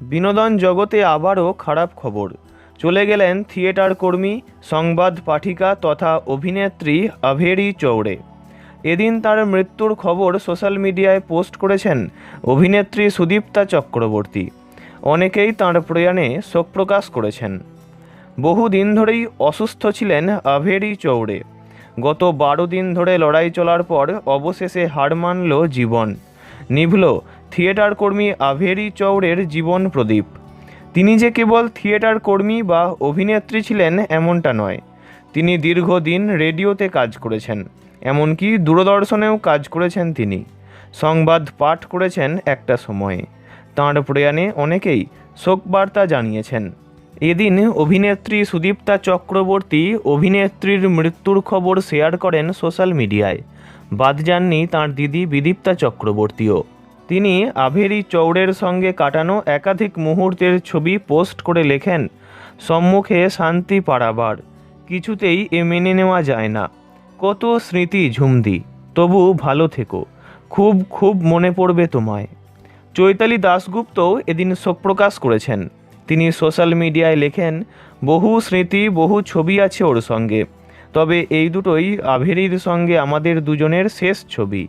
বিনোদন জগতে আবারও খারাপ খবর। চলে গেলেন থিয়েটার কর্মী, সংবাদ পাঠিকা তথা অভিনেত্রী আভেরি চৌড়ে। এদিন তার মৃত্যুর খবর সোশ্যাল মিডিয়ায় পোস্ট করেছেন অভিনেত্রী সুদীপ্তা চক্রবর্তী। অনেকেই তাঁর প্রয়াণে শোক প্রকাশ করেছেন। বহুদিন ধরেই অসুস্থ ছিলেন আভেরি চৌড়ে। গত বারো দিন ধরে লড়াই চলার পর অবশেষে হার মানল জীবন। নিভল থিয়েটার কর্মী আভেরি চৌড়ের জীবন প্রদীপ। তিনি যে কেবল থিয়েটার কর্মী বা অভিনেত্রী ছিলেন, এমনটা নয়। তিনি দীর্ঘদিন রেডিওতে কাজ করেছেন, এমনকি দূরদর্শনেও কাজ করেছেন তিনি। সংবাদ পাঠ করেছেন একটা সময়ে। তাঁর প্রয়াণে অনেকেই শোকবার্তা জানিয়েছেন। এদিন অভিনেত্রী সুদীপ্তা চক্রবর্তী অভিনেত্রীর মৃত্যুর খবর শেয়ার করেন সোশ্যাল মিডিয়ায়। বাদ যাননি তাঁর দিদি বিদীপ্তা চক্রবর্তীও। তিনি আভেরি চৌড়ের সঙ্গে কাটানো একাধিক মুহূর্তের ছবি পোস্ট করে লেখেন, সম্মুখে শান্তি পাড়াবার, কিছুতেই এ মেনে নেওয়া যায় না। কত স্মৃতি ঝুমদি, তবু ভালো থেকো, খুব খুব মনে পড়বে তোমায়। চৈতালি দাশগুপ্তও এদিন শোক প্রকাশ করেছেন। তিনি সোশ্যাল মিডিয়ায় লেখেন, বহু স্মৃতি, বহু ছবি আছে ওর সঙ্গে, তবে এই দুটোই আভেরির সঙ্গে আমাদের দুজনের শেষ ছবি।